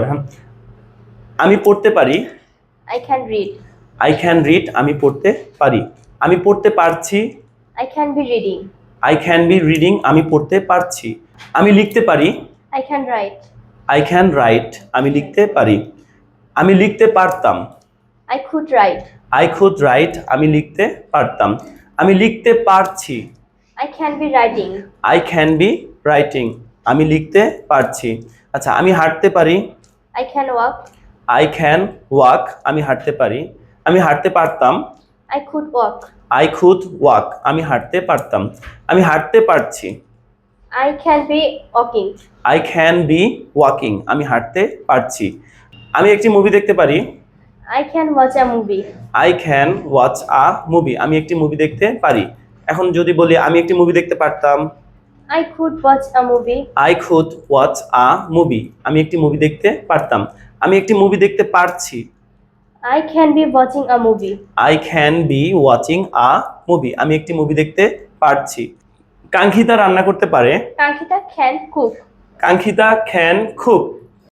হ্যাঁ? আমি পড়তে পারি। I can read I can read আমি পড়তে পারি। আমি পড়তে পারছি। I can be reading I can be reading আমি পড়তে পারছি। আমি লিখতে পারি। I can write I can write আমি লিখতে পারি। আমি লিখতে পারতাম। I could write. I could write আমি লিখতে পারতাম। আমি লিখতে পারছি। I can be writing I can be writing আমি লিখতে পারছি। আচ্ছা আমি হাঁটতে পারি। I can walk. I can walk আমি হাঁটতে পারি। আমি হাঁটতে পারতাম। I could walk. I could walk আমি হাঁটতে পারতাম। আমি হাঁটতে পারছি। I can be walking. I can be walking আমি হাঁটতে পারছি। আমি একটি মুভি দেখতে পারি। I can watch a movie. I can watch a movie আমি একটি মুভি দেখতে পারি। এখন যদি বলি আমি একটি মুভি দেখতে পারতাম। I could watch a movie I could watch a movie আমি একটি মুভি দেখতে পারতাম। আমি একটি মুভি দেখতে পারছি। I can be watching a movie I can be watching a movie আমি একটি মুভি দেখতে পারছি। কাঙ্ক্ষিতা রান্না করতে পারে। Kankshita can cook. Kankshita can cook